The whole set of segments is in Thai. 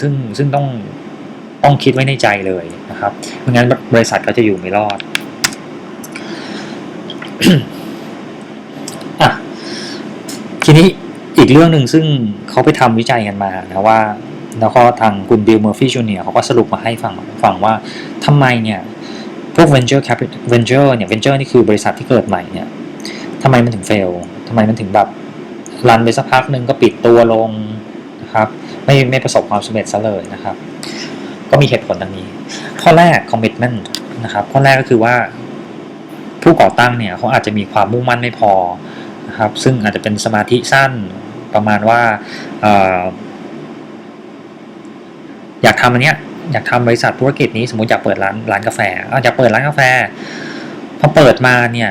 ซึ่งซึ่งต้องต้องคิดไว้ในใจเลยนะครับไม่งั้นบริษัทก็จะอยู่ไม่รอดอะทีนี้อีกเรื่องหนึ่งซึ่งเขาไปทำวิจัยกันมานะว่า แล้วก็ทางคุณบิลเมอร์ฟี่จูเนียเขาก็สรุปมาให้ฟังฟังว่าทำไมเนี่ยพวก venture capital venture เนี่ย venture นี่คือบริษัทที่เกิดใหม่เนี่ยทำไมมันถึง fail ทำไมมันถึงแบบรันไปสักพักหนึ่งก็ปิดตัวลงนะครับ ไม่ไม่ประสบความสำเร็จซะเลยนะครับ ก็มีเหตุผลดังนี้ ข้อแรก commitment นะครับ ข้อแรกก็คือว่า ผู้ก่อตั้งเนี่ยเขาอาจจะมีความมุ่งมั่นไม่พอนะครับ ซึ่งอาจจะเป็นสมาธิสั้นประมาณว่าออยากทำอันเนี้ยอยากทำบริษัทธุรกิจนี้สมมติอยากเปิดร้านร้านกาแฟอยากเปิดร้านกาแฟพอเปิดมาเนี่ย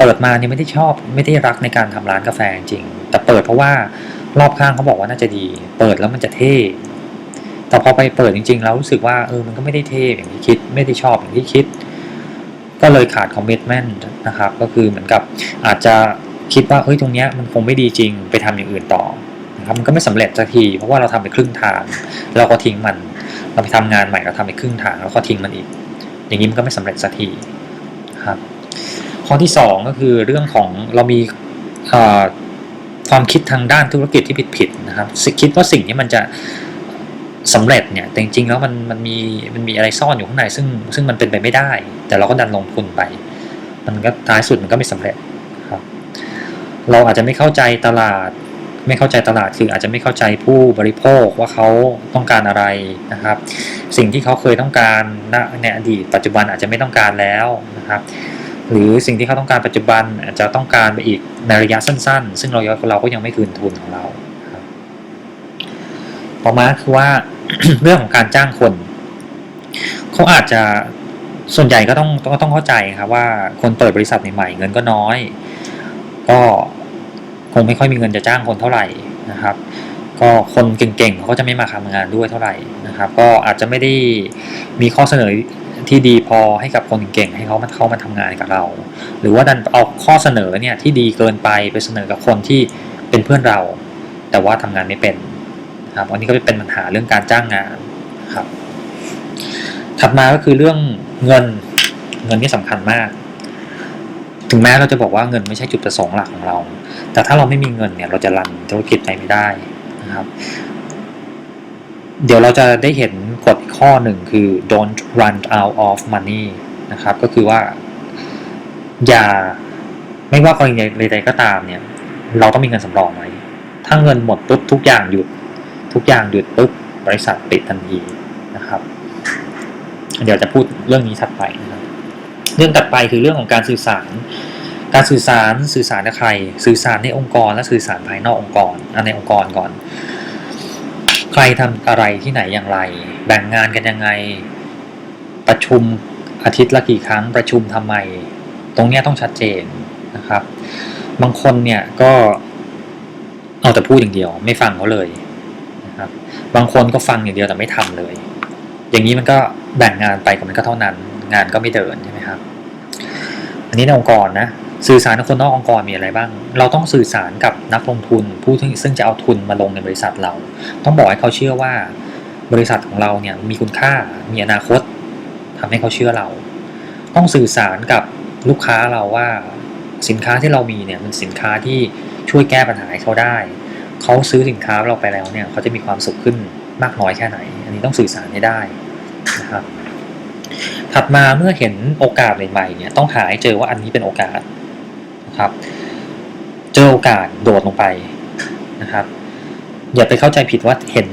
เปิดมาเนี่ยไม่ได้ชอบไม่ได้รักในการทำร้านกาแฟจริง แต่เปิดเพราะว่ารอบข้างเขาบอกว่าน่าจะดี เปิดแล้วมันจะเท่ แต่พอไปเปิดจริงๆ แล้วรู้สึกว่าเออมันก็ไม่ได้เท่อย่างที่คิด ไม่ได้ชอบอย่างที่คิด ก็เลยขาดคอมมิชเมนต์นะครับ ก็คือเหมือนกับอาจจะคิดว่าเฮ้ยตรงเนี้ยมันคงไม่ดีจริงไปทำอย่างอื่นต่อนะครับมันก็ไม่สำเร็จสักทีเพราะว่าเราทำไปครึ่งทาง เราก็ทิ้งมัน เราไปทำงานใหม่เราทำไปครึ่งทาง แล้วก็ทิ้งมันอีก อย่างนี้มันก็ไม่สำเร็จสักทีครับ ข้อที่สองก็คือเรื่องของเรามีความคิดทางด้านธุรกิจที่ผิดๆนะครับคิดว่าสิ่งนี้มันจะสำเร็จเนี่ยแต่จริงๆแล้วมันมันมีมันมีอะไรซ่อนอยู่ข้างในซึ่งซึ่งมันเป็นไปไม่ได้ แต่เราก็ดันลงทุนไป มันก็ท้ายสุดมันก็ไม่สำเร็จครับ เราอาจจะไม่เข้าใจตลาด ไม่เข้าใจตลาดคืออาจจะไม่เข้าใจผู้บริโภคว่าเขาต้องการอะไรนะครับ สิ่งที่เขาเคยต้องการในอดีต ปัจจุบันอาจจะไม่ต้องการแล้วนะครับ หรือสิ่งที่เขาต้องการปัจจุบันอาจจะต้องการไปอีกในระยะสั้น ๆ ซึ่งเราเราก็ยังไม่คืนทุนของเราครับต่อมาคือว่าเรื่องของการจ้างคนเขาอาจจะส่วนใหญ่ก็ต้องก็ต้องเข้าใจครับว่าคนเปิดบริษัทใหม่ๆเงินก็น้อย ก็คงไม่ค่อยมีเงินจะจ้างคนเท่าไหร่นะครับ ก็คนเก่งๆเขาจะไม่มาทำงานด้วยเท่าไหร่นะครับ ก็อาจจะไม่ได้มีข้อเสนอ ที่ดีพอให้กับคนเก่งให้เขามาเข้ามาทำงานกับเรา หรือว่าดันเอาข้อเสนอเนี่ยที่ดีเกินไปไปเสนอกับคนที่เป็นเพื่อนเรา แต่ว่าทำงานไม่เป็นครับอันนี้ก็เป็นปัญหาเรื่องการจ้างงานครับ ถัดมาก็คือเรื่องเงินเงินนี่สำคัญมาก ถึงแม้เราจะบอกว่าเงินไม่ใช่จุดประสงค์หลักของเรา แต่ถ้าเราไม่มีเงินเนี่ยเราจะรันธุรกิจไปไม่ได้นะครับ เดี๋ยวเราจะได้เห็น กฎข้อหนึ่งคือ don't run out of money นะครับ ก็คือว่า อย่าไม่ว่ากรณีใดๆก็ตามเนี่ย เราต้องมีเงินสำรองไว้ถ้าเงินหมดปุ๊บทุกอย่างหยุด ทุกอย่างหยุดปุ๊บบริษัทปิดทันทีนะครับ เดี๋ยวจะพูดเรื่องนี้ถัดไปนะครับเรื่องถัดไปคือเรื่องของการสื่อสาร การสื่อสารสื่อสารกับใคร สื่อสารในองค์กรและสื่อสารภายนอกองค์กรในองค์กรก่อน ใครทำอะไรที่ไหนอย่างไร แบ่งงานกันยังไง ประชุมอาทิตย์ละกี่ครั้งประชุมทำไม ตรงนี้ต้องชัดเจนนะครับ บางคนเนี่ยก็เอาแต่พูดอย่างเดียว ไม่ฟังเขาเลยนะครับ บางคนก็ฟังอย่างเดียวแต่ไม่ทำเลย อย่างนี้มันก็แบ่งงานไปกับมันก็เท่านั้น งานก็ไม่เดินใช่ไหมครับ อันนี้ในองค์กรนะ สื่อสารกับคนนอกองค์กรมีอะไรบ้าง เราต้องสื่อสารกับนักลงทุนผู้ที่ซึ่งจะเอาทุนมาลงในบริษัทเรา ต้องบอกให้เขาเชื่อว่า บริษัทของเราเนี่ยมีคุณค่ามีอนาคตทำให้เขาเชื่อเรา ต้องสื่อสารกับลูกค้าเราว่าสินค้าที่เรามีเนี่ยมันสินค้าที่ช่วยแก้ปัญหาให้เขาได้ เขาซื้อสินค้าเราไปแล้วเนี่ยเขาจะมีความสุขขึ้นมากน้อยแค่ไหน อันนี้ต้องสื่อสารให้ได้นะครับถัดมาเมื่อเห็นโอกาสใหม่ๆเนี่ยต้องหาให้เจอว่าอันนี้เป็นโอกาส ครับ เจอโอกาสโดดลงไปนะครับ อย่าไปเข้าใจผิดว่าเห็น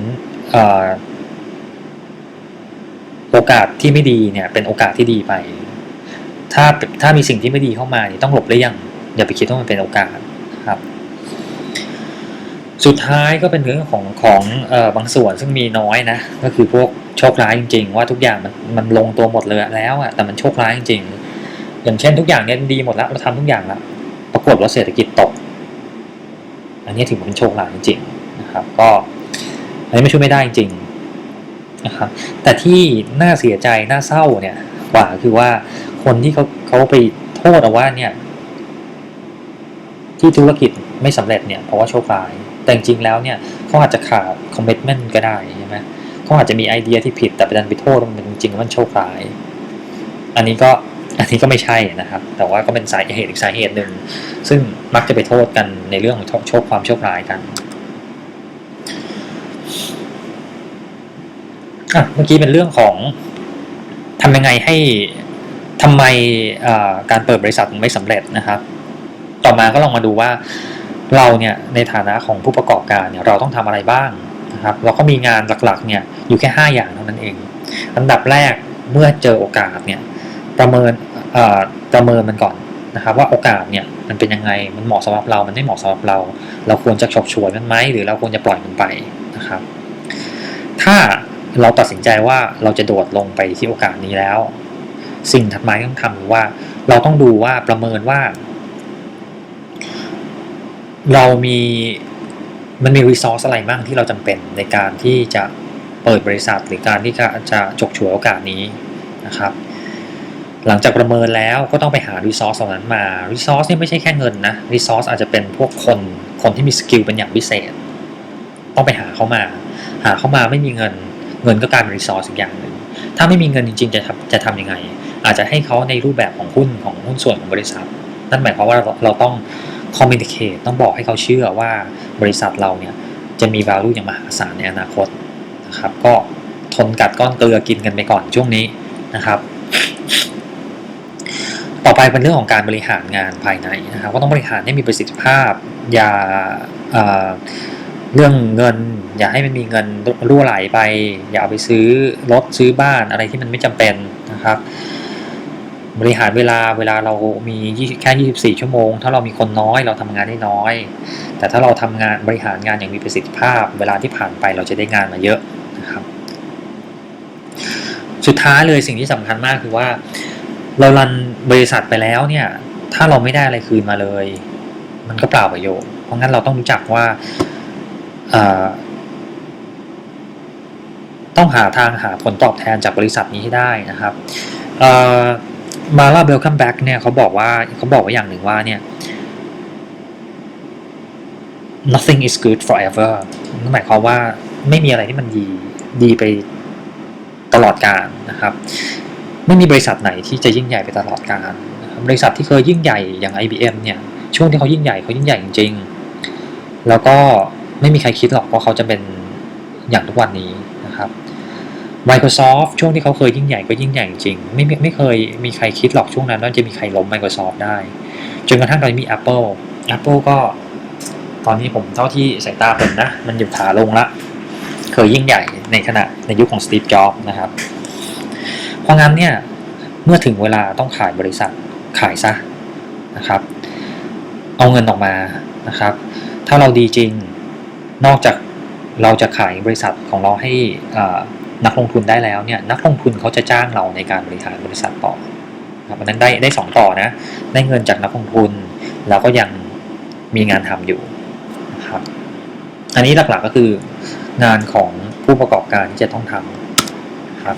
โอกาสที่ไม่ดีเนี่ย เป็นโอกาสที่ดีไป ถ้าถ้ามีสิ่งที่ไม่ดีเข้ามาเนี่ยต้องหลบเลี่ยงอย่าไปคิดว่ามันเป็นโอกาสครับ สุดท้ายก็เป็นเรื่องของของออบางส่วนซึ่งมีน้อยนะก็คือพวกโชคร้ายจริง ๆ ว่าทุกอย่างมันมันลงตัวหมดเลยแล้วอะแต่มันโชคร้ายจริงๆอย่างเช่นทุกอย่างเนี่ยดีหมดแล้วเราทำทุกอย่างแล้ว ปรากฏว่าเศรษฐกิจตก อันนี้ถือว่าเป็นโชคร้ายจริงๆนะครับ ก็อันนี้ไม่ช่วยไม่ได้จริงๆนะครับแต่ที่น่าเสียใจน่าเศร้าเนี่ยกว่าคือว่าคนที่เขาเขาไปโทษเอาว่าเนี่ยที่ธุรกิจไม่สำเร็จเนี่ยเพราะว่าโชคร้าย แต่จริงๆแล้วเนี่ยเขาอาจจะขาดคอมมิชเมนต์ก็ได้ใช่ไหมเขาอาจจะมีไอเดียที่ผิดแต่ไปดันไปโทษมันจริงๆมันโชคร้าย อันนี้ก็ อันนี้ก็ไม่ใช่นะครับ แต่ว่าก็เป็นสาเหตุอีกสาเหตุหนึ่ง ซึ่งมักจะไปโทษกันในเรื่องของโชคความโชคร้ายกันอะเมื่อกี้เป็นเรื่องของทำยังไงให้ทำไมการเปิดบริษัทไม่สำเร็จนะครับ ต่อมาก็ลองมาดูว่าเราเนี่ยในฐานะของผู้ประกอบการเนี่ยเราต้องทำอะไรบ้างนะครับ เราก็มีงานหลักๆเนี่ยอยู่แค่ 5 อย่างเท่านั้นเอง อันดับแรกเมื่อเจอโอกาสเนี่ย ประเมินประเมินมันก่อนนะครับ ว่าโอกาสเนี่ยมันเป็นยังไงมันเหมาะสำหรับเรา มันไม่เหมาะสำหรับเรา เราควรจะฉกฉวยมันไหมหรือเราควรจะปล่อยมันไปนะครับ ถ้าเราตัดสินใจว่าเราจะโดดลงไปที่โอกาสนี้แล้ว สิ่งถัดมาที่ต้องทำคือว่า เราต้องดูว่าประเมินว่า เรามีมันมีรีซอสอะไรบ้างที่เราจำเป็นในการที่จะเปิดบริษัทหรือการที่จะจะฉกฉวยโอกาสนี้นะครับ หลังจากประเมินแล้วก็ต้องไปหารีซอสเหล่านั้นมารีซอสเนี่ยไม่ใช่แค่เงินนะรีซอสอาจจะเป็นพวกคนคนที่มีสกิลเป็นอย่างพิเศษ ต้องไปหาเขามา หาเขามาไม่มีเงิน เงินก็กลายเป็นรีซอสอีกอย่างหนึ่งถ้าไม่มีเงินจริงๆจะทำจะทำยังไง อาจจะให้เขาในรูปแบบของหุ้นของหุ้นส่วนของบริษัท นั่นหมายความว่าเราเราต้อง communicate ต้องบอกให้เขาเชื่อว่าบริษัทเราเนี่ยจะมี value อย่างมหาศาลในอนาคตนะครับ ก็ทนกัดก้อนเกลือกินกันไปก่อนช่วงนี้นะครับ ต่อไปเป็นเรื่องของการบริหารงานภายในนะครับก็ต้องบริหารให้มีประสิทธิภาพ อย่าเเรื่องเงิน อย่าให้มันมีเงินรั่วไหลไป อย่าเอาไปซื้อรถซื้อบ้านอะไรที่มันไม่จำเป็นนะครับ บริหารเวลาเวลาเรามีแค่ 24 ชั่วโมง ถ้าเรามีคนน้อยเราทำงานได้น้อย แต่ถ้าเราทำงานบริหารงานอย่างมีประสิทธิภาพ เวลาที่ผ่านไปเราจะได้งานมาเยอะนะครับ สุดท้ายเลยสิ่งที่สำคัญมากคือว่า เรารันบริษัทไปแล้วเนี่ย ถ้าเราไม่ได้อะไรคืนมาเลย มันก็เปล่าประโยชน์ เพราะงั้นเราต้องรู้จักว่าต้องหาทางหาผลตอบแทนจากบริษัทนี้ให้ได้นะครับมาลาเบลคัมแบ็กเนี่ยเขาบอกว่าเขาบอกว่าอย่างหนึ่งว่าเนี่ย nothing is good forever นั่นหมายความว่าไม่มีอะไรที่มันดีดีไปตลอดกาลนะครับ ไม่มีบริษัทไหนที่จะยิ่งใหญ่ไปตลอดกาลนะครับริษัทที่เคยยิ่งใหญ่อย่าง IBM เนี่ยช่วงที่เขายิ่งใหญ่เขายิ่งใหญ่จริงๆ แล้วก็ไม่มีใครคิดหรอกว่าเขาจะเป็นอย่างทุกวันนี้นะครับ Microsoft ช่วงที่เขาเคยยิ่งใหญ่ก็ยิ่งใหญ่จริงไม่ไม่ไม่เคยมีใครคิดหรอกช่วงนั้นว่าจะมีใครล้ม Microsoft ได้ จนกระทั่งตอนนี้มี Apple Apple ก็ตอนนี้ผมเท่าที่สายตาผมนะ มันอยู่ขาลงละ เคยยิ่งใหญ่ในขณะในยุคของสตีฟจ็อบส์นะครับ เพราะงั้นเนี่ยเมื่อถึงเวลาต้องขายบริษัทขายซะนะครับ เอาเงินออกมานะครับ ถ้าเราดีจริงนอกจากเราจะขายบริษัทของเราให้นักลงทุนได้แล้วเนี่ยนักลงทุนเขาจะจ้างเราในการบริหารบริษัทต่อครับอันนั้นได้ได้สองต่อนะได้เงินจากนักลงทุน แล้วก็ยังมีงานทำอยู่นะครับอันนี้หลักๆก็คืองานของผู้ประกอบการที่จะต้องทำครับ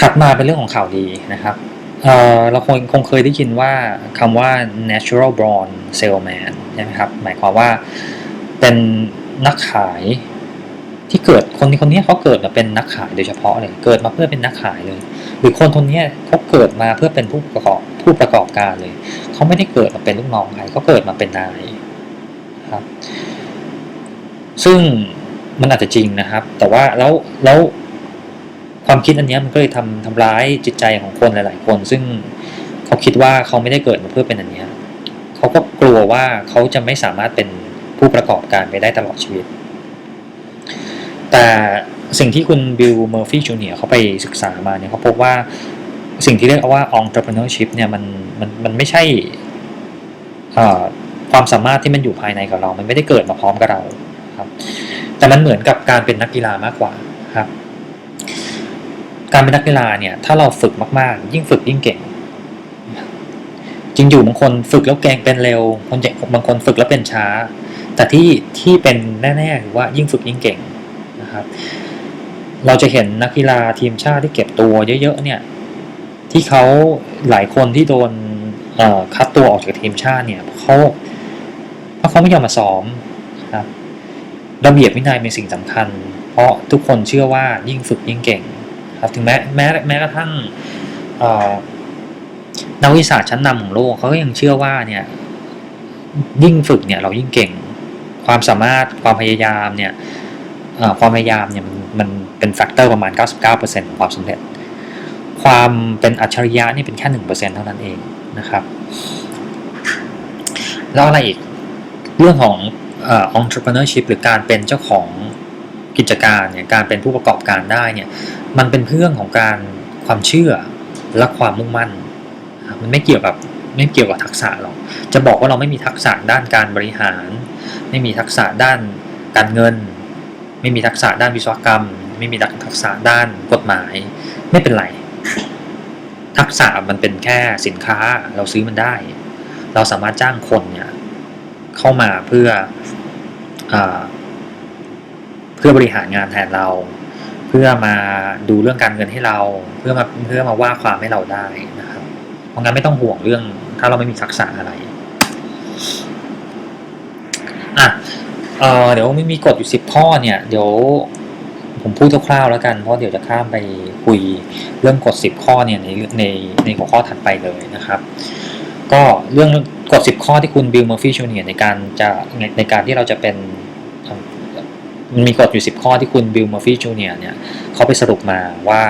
ถัดมาเป็นเรื่องของข่าวดีนะครับเเราคงคงเคยได้ยินว่าคำว่า natural born salesman ใช่ไหมครับ หมายความว่าเป็นนักขายที่เกิดคนนี้คนนี้เขาเกิดมาเป็นนักขายโดยเฉพาะเลย เกิดมาเพื่อเป็นนักขายเลย หรือคนคนนี้เขาเกิดมาเพื่อเป็นผู้ประกอบผู้ประกอบการเลย เขาไม่ได้เกิดมาเป็นลูกน้องใครเขาเกิดมาเป็นนายครับ ซึ่ง มันอาจจะจริงนะครับ แต่ว่าแล้วแล้วความคิดอันนี้มันก็เลยทำทำร้ายจิตใจของคนหลาย ๆ คน ซึ่งเขาคิดว่าเขาไม่ได้เกิดมาเพื่อเป็นอันนี้เขาก็กลัวว่าเขาจะไม่สามารถเป็นผู้ประกอบการไปได้ตลอดชีวิต แต่สิ่งที่คุณบิลเมอร์ฟี่จูเนียร์เขาไปศึกษามาเนี่ยเขาพบว่าสิ่งที่เรียกว่า entrepreneurship เนี่ยมันมันมันไม่ใช่ความสามารถที่มันอยู่ภายในกับเรา มันไม่ได้เกิดมาพร้อมกับเราครับ แต่มันเหมือนกับการเป็นนักกีฬามากกว่าครับ การเป็นนักกีฬาเนี่ย ถ้าเราฝึกมากๆ ยิ่งฝึกยิ่งเก่ง จริงอยู่บางคนฝึกแล้วแก่งเป็นเร็วคนเก่งบางคนฝึกแล้วเป็นช้า แต่ที่ที่เป็นแน่ๆคือว่ายิ่งฝึกยิ่งเก่งนะครับ เราจะเห็นนักกีฬาทีมชาติที่เก็บตัวเยอะๆเนี่ย ที่เขาหลายคนที่โดนคัดตัวออกจากทีมชาติเนี่ยเขาเพราะเขาไม่ยอมมาซ้อมครับ ระเบียบวินัยเป็นสิ่งสำคัญ เพราะทุกคนเชื่อว่ายิ่งฝึกยิ่งเก่ง ครับถึงแม้แม้แม้กระทั่งนักวิทยาชั้นนำของโลกเขาก็ยังเชื่อว่าเนี่ยยิ่งฝึกเนี่ยเรายิ่งเก่ง ความสามารถความพยายามเนี่ยความพยายามเนี่ยมันมันเป็นแฟกเตอร์ประมาณ 99%ของความสำเร็จ ความเป็นอัจฉริยะนี่เป็นแค่ 1%เท่านั้นเองนะครับ แล้วอะไรอีกเรื่องของ entrepreneurship หรือการเป็นเจ้าของกิจการเนี่ยการเป็นผู้ประกอบการได้เนี่ยมันเป็นเรื่องของการความเชื่อและความมุ่งมั่น มันไม่เกี่ยวกับไม่เกี่ยวกับทักษะหรอกจะบอกว่าเราไม่มีทักษะด้านการบริหาร ไม่มีทักษะด้านการเงิน ไม่มีทักษะด้านวิศวกรรม ไม่มีทักษะด้านกฎหมาย ไม่เป็นไร ทักษะมันเป็นแค่สินค้าเราซื้อมันได้ เราสามารถจ้างคนเนี่ย เข้ามาเพื่ออเพื่อบริหารงานแทนเรา เพื่อมาดูเรื่องการเงินให้เรา เพื่อมาเพื่อมาว่าความให้เราได้นะครับ เพราะงั้นไม่ต้องห่วงเรื่อง ถ้าเราไม่มีทักษะอะไรอะเอ่อเดี๋ยวไม่มีกฎอยู่สิบข้อเนี่ยเดี๋ยวผมพูดคร่าวๆแล้วกันเพราะเดี๋ยวจะข้ามไปคุยเรื่องกฎสิบข้อเนี่ยในในในหัวข้อถัดไปเลยนะครับ ก็เรื่องกฎสิบข้อที่คุณบิลเมอร์ฟี่ชูเนียในการจะในการที่เราจะเป็นมันมีกฎอยู่สิบข้อที่คุณบิลเมอร์ฟี่ชูเนียเนี่ยเขาไปสรุปมาว่า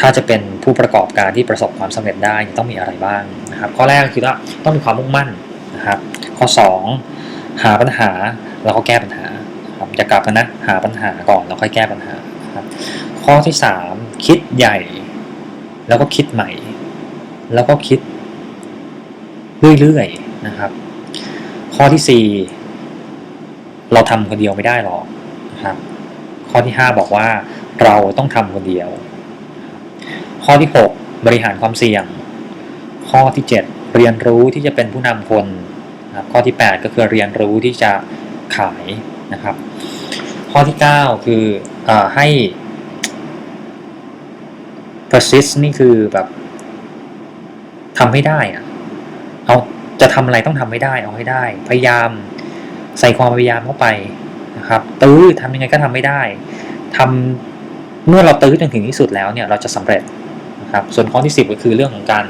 ถ้าจะเป็นผู้ประกอบการที่ประสบความสำเร็จได้ต้องมีอะไรบ้างนะครับข้อแรกคือว่าต้องมีความมุ่งมั่นนะครับข้อสองหาปัญหาแล้วก็แก้ปัญหาครับจะกลับกันนะหาปัญหาก่อนแล้วค่อยแก้ปัญหาครับข้อที่สามคิดใหญ่ แล้วก็คิดใหม่ แล้วก็คิด เรื่อยๆนะครับ ข้อที่ 4 เราทำคนเดียวไม่ได้หรอกนะครับ ข้อที่ 5 บอกว่าเราต้องทำคนเดียว ข้อที่ 6 บริหารความเสี่ยง ข้อที่ 7 เรียนรู้ที่จะเป็นผู้นำคนนะครับข้อที่ 8 ก็คือเรียนรู้ที่จะขายนะครับ ข้อที่ 9 คืออให้ persist นี่คือแบบทำให้ได้อะ เอาจะทำอะไรต้องทำให้ได้เอาให้ได้ พยายามใส่ความพยายามเข้าไปนะครับ ตื้อทำยังไงก็ทำไม่ได้ทำเมื่อเราตื้อจนถึงที่สุดแล้วเนี่ยเราจะสำเร็จนะครับ ส่วนข้อที่สิบก็คือเรื่องของการ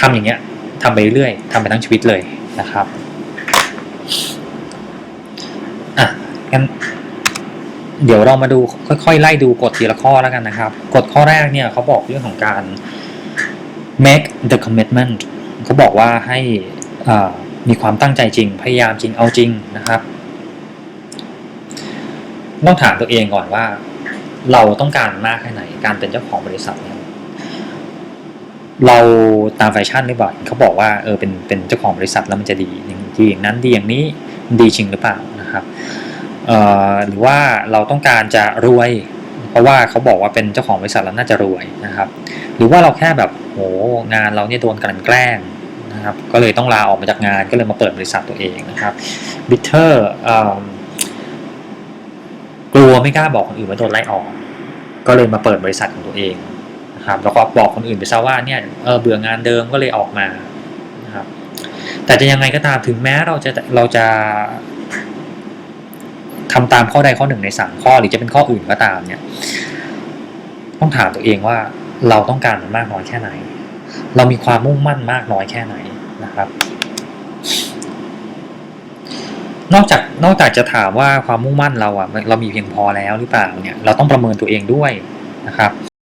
ทำอย่างเงี้ยทำไปเรื่อยๆทำไปทั้งชีวิตเลยนะครับอะงั้นเดี๋ยวเรามาดูค่อยๆ ไล่ดูกฎทีละข้อแล้วกันนะครับ กฎข้อแรกเนี่ยเขาบอกเรื่องของการ make the commitment เขาบอกว่าให้มีความตั้งใจจริง พยายามจริงเอาจริงนะครับ ต้องถามตัวเองก่อนว่า เราต้องการมากแค่ไหนการเป็นเจ้าของบริษัทเนี่ยเราตามแฟชั่นหรือเปล่าเขาบอกว่าเออเป็นเป็นเจ้าของบริษัทแล้วมันจะดีดีอย่างนั้นดีอย่างนี้ดีจริงหรือเปล่านะครับหรือว่าเราต้องการจะรวย เพราะว่าเขาบอกว่าเป็นเจ้าของบริษัทแล้วน่าจะรวยนะครับ หรือว่าเราแค่แบบโหงานเราเนี่ยโดนกลั่นแกล้ง นะครับก็เลยต้องลาออกมาจากงานก็เลยมาเปิดบริษัทตัวเองนะครับบิทเทอร์กลัวไม่กล้าบอกคนอื่นว่าโดนไล่ออก ก็เลยมาเปิดบริษัทของตัวเองนะครับแล้วก็บอกคนอื่นไปซะว่าเนี่ยเออเบื่องานเดิมก็เลยออกมานะครับแต่จะยังไงก็ตามถึงแม้เราจะเราจะทำตามข้อใดข้อหนึ่งในสามข้อหรือจะเป็นข้ออื่นก็ตามเนี่ย ต้องถามตัวเองว่าเราต้องการมันมากน้อยแค่ไหน เรามีความมุ่งมั่นมากน้อยแค่ไหนนะครับ นอกจากนอกจากจะถามว่าความมุ่งมั่นเราอะเรามีเพียงพอแล้วหรือเปล่าเนี่ยเราต้องประเมินตัวเองด้วยนะครับ